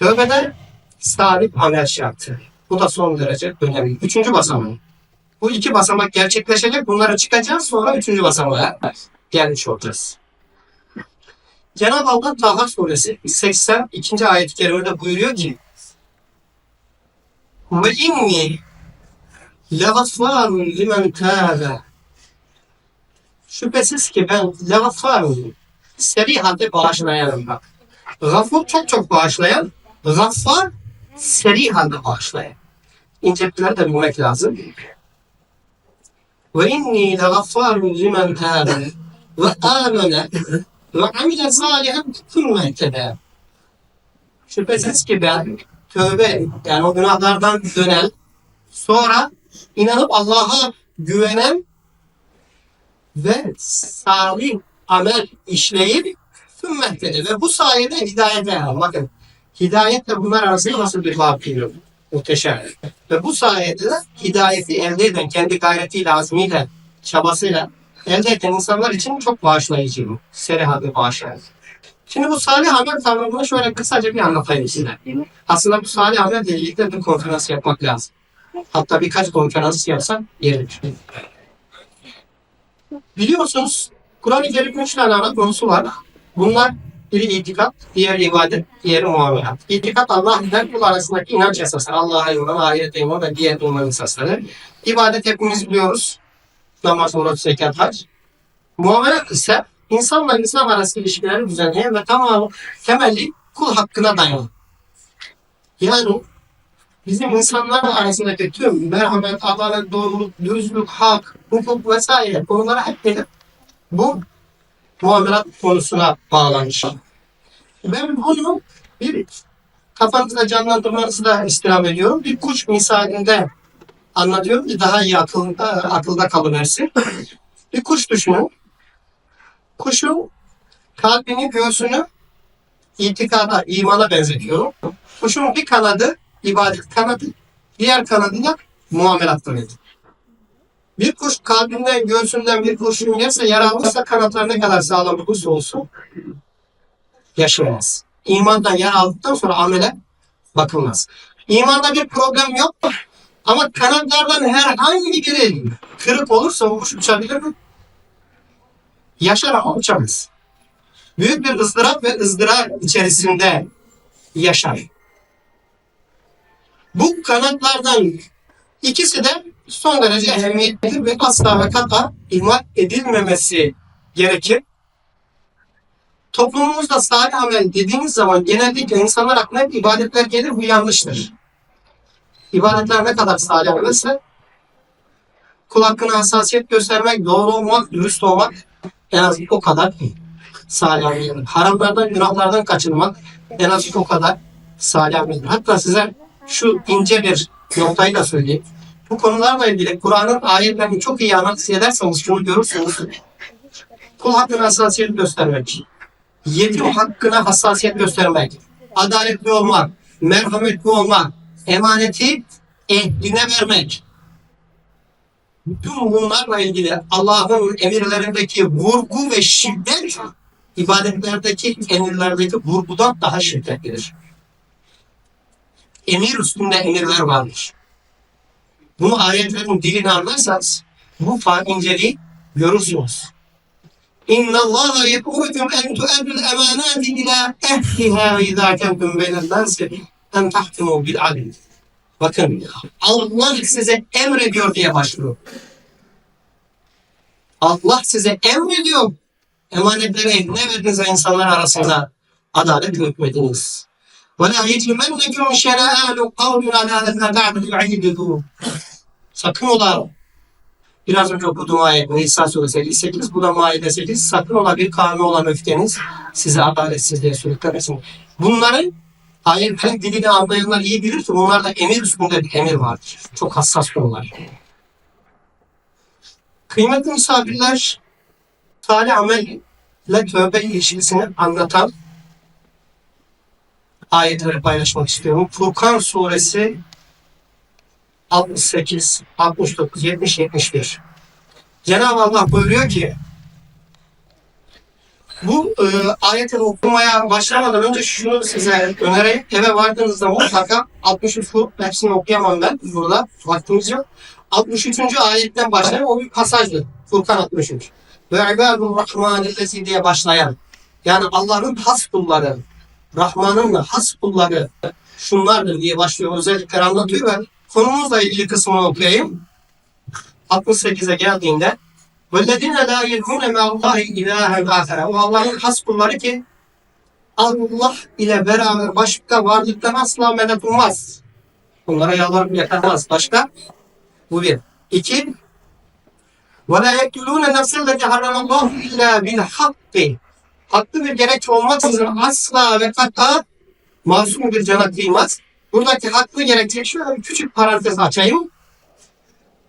Tövbede salih amel şartı. Bu da son derece önemli. Üçüncü basamak. Bu iki basamak gerçekleşecek. Bunlara çıkacağız. Sonra üçüncü basamağa gelmiş olacağız. Cenab-ı Allah Taha suresi 82. ayet-i kerimede buyuruyor ki ve inni legafarun limen tâbe Şüphesiz ki ben legafarun seri halde bağışlayanım bak. Gafur çok çok bağışlayan, gaffar seri halde bağışlayan. İncelikleri de bilmek lazım. Ve inni legaffarun limen tâbe ve amene ve amile salihen thumma ittebe. Şüphesiz ki ben tövbe yani o günahlardan dönen sonra inanıp Allah'a güvenen ve salih amel işleyip sümmetledi ve bu sayede hidayete. Bakın hidayetle bunlar arasında nasıl bir bağ kuruyor? Muhteşem. Ve bu sayede de hidayeti elde eden kendi gayretiyle, azmiyle, çabasıyla elde eden insanlar için çok bağışlayıcı bu. Serihatı bağışlayıcı. Şimdi bu salih amel kavramını şöyle kısaca bir anlatayım size. Aslında bu salih amelle ilgili bir konferans yapmak lazım. Hatta birkaç konferans yapsak yeridir. Biliyorsunuz Kur'an-ı Kerim'in üç tane ana konusu var. Bunlar biri itikat, diğeri ibadet, diğeri muamelat. İtikat Allah ile kul arasındaki inanç esası. Allah'a iman, ahirete iman ve diğer iman esasları. İbadet hepimiz biliyoruz. Namaz, oruç, zekat, hac. Muamelat ise insanla insan arası ilişkileri düzenleyen ve tamamı temelli kul hakkına dayalı. Yani bizim insanlar arasındaki tüm merhamet, adalet, doğruluk, dürüstlük, hak, hukuk vesaire konulara hep gelip bu muamelat konusuna bağlanmış. Ben bunu bir kafanızda canlandırmanızı da istirham ediyorum. Bir kuş misalinde anlatıyorum ki daha iyi akılda, akılda kalıversin. Bir kuş düşünün. Kuşun kalbini, göğsünü itikada, imana benzetiyorum. Kuşun bir kanadı ibadet kanadı, diğer kanadı da muamelat kanadı. Bir kuş kalbinden, göğsünden bir kurşun yerse yaralanırsa kanatları ne kadar sağlam olursa olsun yaşayamaz. İmandan yer aldıktan sonra amele bakılmaz. İmanda bir problem yok ama kanatlardan herhangi biri kırık olursa o kuş uçabilir mi? Yaşar ama uçamaz. Büyük bir ızdırap ve ızdırar içerisinde yaşar. Bu kanatlardan ikisi de son derece ehemmiyetlidir ve asla ve kata ihmal edilmemesi gerekir. Toplumumuzda salih amel dediğimiz zaman genellikle insanlar aklına hep ibadetler gelir. Bu yanlıştır. İbadetler ne kadar salih amelse kul hakkına hassasiyet göstermek, doğru olmak, dürüst olmak en az o kadar salih ameldir. Haramlardan, günahlardan kaçınmak en az o kadar salih ameldir. Hatta size şu ince bir noktayı da söyleyeyim. Bu konularla ilgili Kur'an'ın ayetlerini çok iyi analiz ederseniz şunu görürsünüz. Kul hakkına hassasiyet göstermek, yetim hakkına hassasiyet göstermek, adaletli olmak, merhametli olmak, emaneti ehline vermek. Bütün bunlarla ilgili Allah'ın emirlerindeki vurgu ve şiddet ibadetlerdeki emirlerdeki vurgudan daha şiddetlidir. Emir üstünde emirler vardır. Bunu ayetlerin dilini anlarsanız bu fark inceliği görürsünüz. İnna Allah yekurukum en tu'addul emanati ila ehliha ve izâ kentum beynen nâsi en tahkimu bil adil. Bakın Allah size emrediyor diye başlıyor. Allah size emrediyor. Emanetleri eline verdiniz ve insanlar arasında adalet hükmediniz. وَلَا يَجْرِمَنَّكُمْ شَنَآنُ قَوْمٍ عَلَى أَلَّا تَعْبُدُوا عِيدُوا Sakın ola biraz önce okuduğum ayet Nisa suresi 58 bu da Maide 8 sakın ola bir kavmi olan öfkeniz sizi adaletsizliğe sürüklemesin. Bunların ayetlerin dilini anlayanlar iyi bilir ki bunlarda emir üstünde bir emir vardır. Çok hassas konular. Kıymetli misafirler salih amelle tövbe ilişkisini anlatan ayetleri paylaşmak istiyorum. Furkan suresi 68, 69, 70, 71. Cenab-ı Allah buyuruyor ki Bu e, ayeti okumaya başlamadan önce şunu size önereyim. Eve vardığınızda mutlaka 63 hepsini okuyamam ben burada. Vaktimiz yok. 63. ayetten başlayan o bir pasajdır. Furkan 63. Ve ibadur rahmanillezi diye başlayan. Yani Allah'ın has kulları, Rahman'ın has kulları şunlardır diye başlıyor. Özellikleri anlatıyor ve konumuzla ilgili kısmını okuyayım. 68'e geldiğinde وَالَّذِينَ لَا يَدْعُونَ مَا اللّٰهِ اِلٰهًا آخَرَ O Allah'ın has kulları ki Allah ile beraber başka varlıktan asla medet ummaz. Onlara yalvarıp yakarmaz. Başka? Bu bir. İki. وَلَا يَكْتُلُونَ نَفْسَ الَّذِي حَرَّمَ اللّٰهُ اِلَّا بِالْحَقِّ Haklı bir gerekçe olmaksızın asla ve kata masum bir cana kıymaz. Buradaki haklı gerekçe şöyle bir küçük parantez açayım.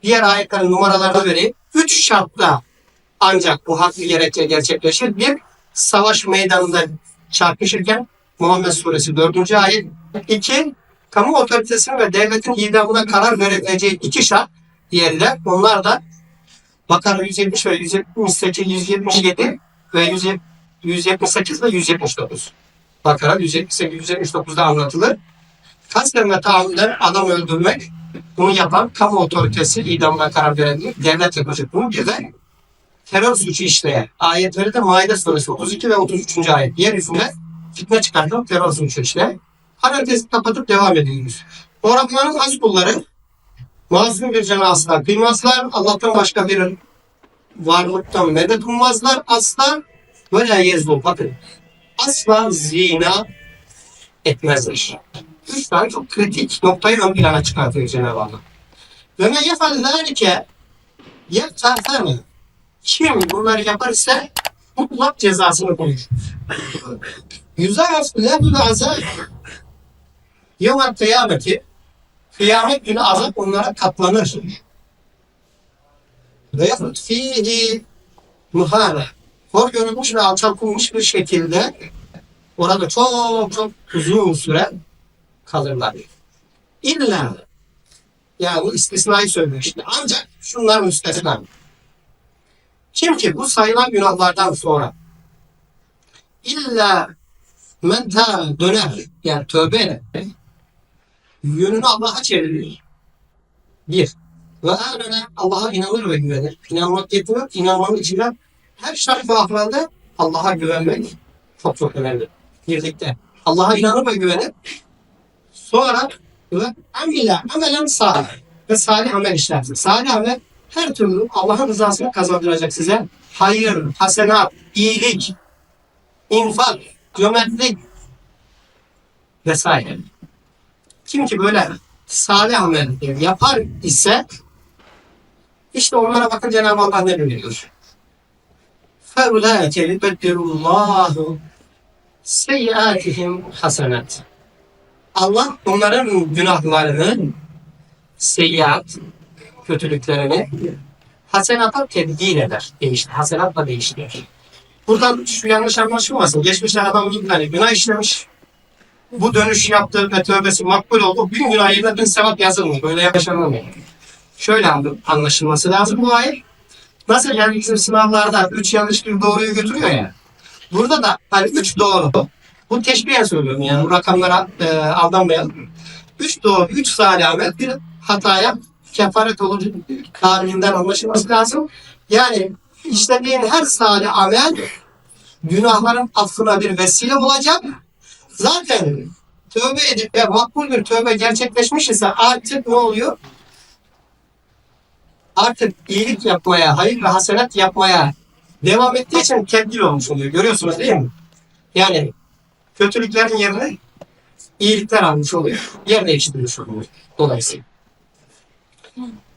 Diğer ayetlerin numaralarını vereyim. Üç şartla ancak bu haklı gerekçe gerçekleşir. Bir, savaş meydanında çarpışırken Muhammed Suresi 4. ayet. İki, kamu otoritesinin ve devletin idamına karar verebileceği iki şart. Diğerler, onlar da Bakara 170 ve 178, 177 ve 170 178 ve 179. Bakara 178, 179'da anlatılır. Kasten ve tahammüden adam öldürmek, bunu yapan kamu otoritesi idamına karar verendir. Devlet yapacak bunu. Bir de terör suçu işleyen. Ayetleri de Maide suresi 32 ve 33. ayet. Yeryüzünde fitne çıkartan terör suçu işleyen. Parantezi kapatıp devam ediyoruz. O Rahman'ın az kulları masum bir asla kıymazlar. Allah'tan başka bir varlıktan medet ummazlar. Asla böyle yezdu. Bakın asla zina etmezler. Üç tane çok kritik noktayı ön plana çıkartıyor Cenab-ı Allah. Ve men yefal zâlike yeftarfâne kim bunları yapar ise mutlak cezasını bulur. Yüzâf lehul azâb yevmel kıyameti kıyamet günü azap onlara katlanır. Ve yahut fihi muhâne hor görülmüş ve alçaltılmış bir şekilde orada çok çok uzun süre kalırlar. İlla yani bu istisnayı söylüyor işte. Ancak şunlar müstesna. Kim ki bu sayılan günahlardan sonra illa men döner yani tövbe eder yönünü Allah'a çevirir. Bir. Ve amene Allah'a inanır ve güvenir. İnanmak getirir. İnanmanın içinde her şart ve ahvalde Allah'a güvenmek çok çok önemli. Birlikte. Allah'a inanır ve güvenir. Sonra ve amile amelen salih ve salih amel işlersin. Salih amel her türlü Allah'ın rızasını kazandıracak size. Hayır, hasenat, iyilik, infak, cömertlik vesaire. Kim ki böyle salih amel yapar ise işte onlara bakın Cenab-ı Allah ne buyuruyor. فَاُولَٰئِكَ يُبَدِّرُ اللّٰهُ سَيِّئَاتِهِمْ hasenat. Allah onların günahlarını, seyyiat, kötülüklerini hasenata tebdil eder. Değiştir. Hasenatla değiştirir. Buradan şu yanlış anlaşılmasın. Geçmişte adam bir tane günah işlemiş. Bu dönüş yaptı ve tövbesi makbul oldu. Bin günah yerine bin sevap yazılmıyor. Böyle yaşanılmıyor. Şöyle anlaşılması lazım bu ayet. Nasıl yani bizim sınavlarda üç yanlış bir doğruyu götürüyor ya. Burada da hani üç doğru. Bu teşbihen söylüyorum yani bu rakamlara e, aldanmayalım. Üç doğru, üç salih amel bir hataya kefaret olur kavlinden anlaşılması lazım. Yani işlediğin her salih amel günahların affına bir vesile olacak. Zaten tövbe edip ve makbul bir tövbe gerçekleşmiş ise artık ne oluyor? Artık iyilik yapmaya, hayır ve hasenat yapmaya devam ettiği için tebdil olmuş oluyor. Görüyorsunuz değil mi? Yani kötülüklerin yerine iyilikler almış oluyor. Yer değiştirmiş oluyor. Dolayısıyla.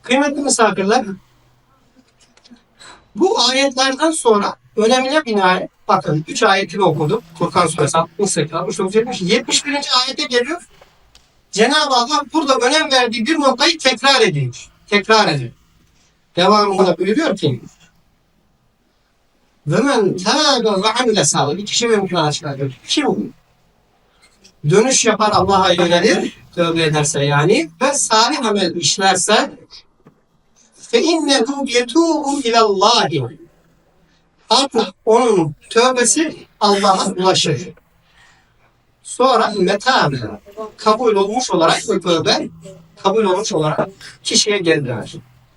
Kıymetli misafirler, bu ayetlerden sonra önemli binaen bakın 3 ayetini okudum. Furkan suresi 68, 69, 70. 71. ayete geliyor. Cenab-ı Allah burada önem verdiği bir noktayı tekrar ediyor. Tekrar ediyor. Devamında buyuruyor ki ve men tâbe ve amile sâlı. Bir kişi mümkün açıkladı. Kim dönüş yapar Allah'a yönelir, tövbe ederse yani ve salih amel işlerse fe innehu yetûbu ilallahi Artık onun tövbesi Allah'a ulaşır. Sonra metabe kabul olmuş olarak bu tövbe kabul olmuş olarak kişiye döner.